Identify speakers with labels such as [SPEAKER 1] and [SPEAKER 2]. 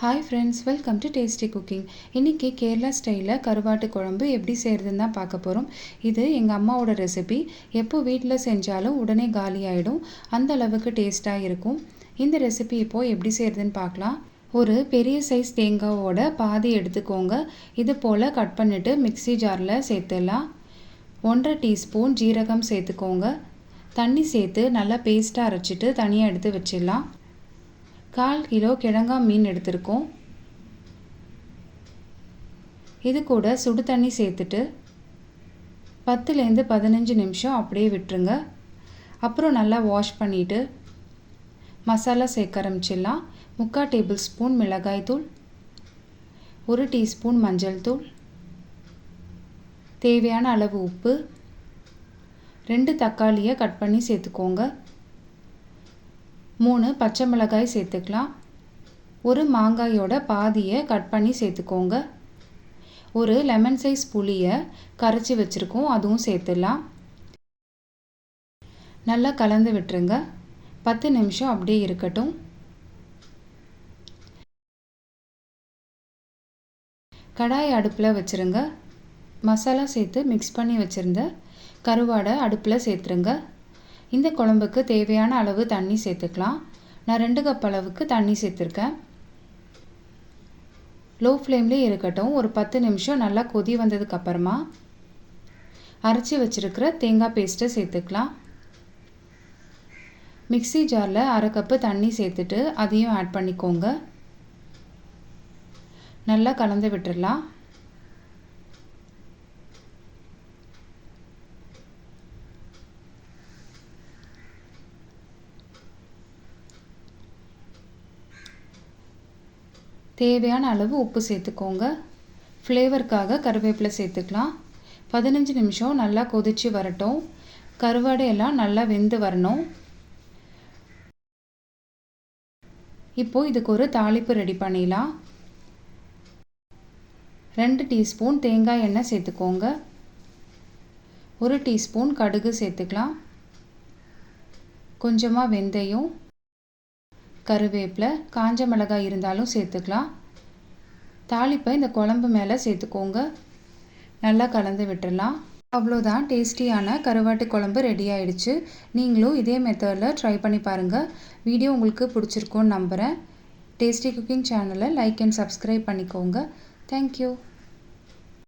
[SPEAKER 1] Hi friends welcome to tasty cooking இன்றைக்கி கேரளா ஸ்டைலில் கருவாட்டு குழம்பு எப்படி செய்கிறதுன்னு தான் பார்க்க போகிறோம் இது எங்கள் அம்மாவோட ரெசிபி எப்போ வீட்டில் செஞ்சாலும் உடனே காலி ஆகிடும் அந்த அளவுக்கு டேஸ்ட்டாக இருக்கும். இந்த ரெசிபி இப்போது எப்படி செய்கிறதுன்னு பார்க்கலாம். ஒரு பெரிய சைஸ் தேங்காவோட பாதி எடுத்துக்கோங்க. இது போல் கட் பண்ணிவிட்டு மிக்சி ஜாரில் சேர்த்துடலாம். ஒன்றரை டீஸ்பூன் ஜீரகம் சேர்த்துக்கோங்க. தண்ணி சேர்த்து நல்லா பேஸ்ட்டாக அரைச்சிட்டு தனியாக எடுத்து வச்சிடலாம். கால் கிலோ கிழங்கா மீன் எடுத்திருக்கோம். இது கூட சுடு தண்ணி சேர்த்துட்டு பத்துலேருந்து பதினஞ்சு நிமிஷம் அப்படியே விட்டுருங்க. அப்புறம் நல்லா வாஷ் பண்ணிவிட்டு மசாலா சேர்க்க ஆரம்பிச்சிடலாம். முக்கால் டேபிள் ஸ்பூன் மிளகாய் தூள் ஒரு டீஸ்பூன் மஞ்சள் தூள் தேவையான அளவு உப்பு ரெண்டு தக்காளியை கட் பண்ணி சேர்த்துக்கோங்க. மூணு பச்சை மிளகாய் சேர்த்துக்கலாம். ஒரு மாங்காயோட பாதியை கட் பண்ணி சேர்த்துக்கோங்க. ஒரு லெமன் சைஸ் புளியை கரைச்சி வச்சுருக்கோம் அதுவும் சேர்த்துடலாம். நல்லா கலந்து விட்டுருங்க. பத்து நிமிஷம் அப்படியே இருக்கட்டும். கடாய் அடுப்பில் வச்சுருங்க. மசாலா சேர்த்து மிக்ஸ் பண்ணி வச்சுருந்த கருவாடை அடுப்பில் சேர்த்துருங்க. இந்த குழம்புக்கு தேவையான அளவு தண்ணி சேர்த்துக்கலாம். நான் ரெண்டு கப் அளவுக்கு தண்ணி சேர்த்துருக்கேன். லோ ஃப்ளேம்லேயே இருக்கட்டும். ஒரு பத்து நிமிஷம் நல்லா கொதி வந்ததுக்கப்புறமா அரைச்சி வச்சுருக்கிற தேங்காய் பேஸ்ட்டை சேர்த்துக்கலாம். மிக்சி ஜாரில் அரை கப்பு தண்ணி சேர்த்துட்டு அதையும் ஆட் பண்ணிக்கோங்க. நல்லா கலந்து விட்டுடலாம் தேவையான அளவு உப்பு சேர்த்துக்கோங்க. ஃப்ளேவருக்காக கருவேப்பிலை சேர்த்துக்கலாம். பதினஞ்சு நிமிஷம் நல்லா கொதித்து வரட்டும். கருவாடையெல்லாம் நல்லா வெந்து வரணும். இப்போது இதுக்கு ஒரு தாளிப்பு ரெடி பண்ணிடலாம். ரெண்டு டீஸ்பூன் தேங்காய் எண்ணெய் சேர்த்துக்கோங்க. ஒரு டீஸ்பூன் கடுகு சேர்த்துக்கலாம். கொஞ்சமாக வெந்தயம். கருவேப்பிலை காஞ்ச மிளகாய் இருந்தாலும் சேர்த்துக்கலாம். தாளிப்பை இந்த குழம்பு மேலே சேர்த்துக்கோங்க. நல்லா கலந்து விட்டுடலாம். அவ்வளோதான் டேஸ்டியான கருவாட்டு குழம்பு ரெடி ஆயிடுச்சு. நீங்களும் இதே மெத்தடில் ட்ரை பண்ணி பாருங்கள் வீடியோ உங்களுக்கு பிடிச்சிருக்கும்னு நம்புகிறேன் டேஸ்டி குக்கிங் சேனலை லைக் அண்ட் சப்ஸ்கிரைப் பண்ணிக்கோங்க. Thank you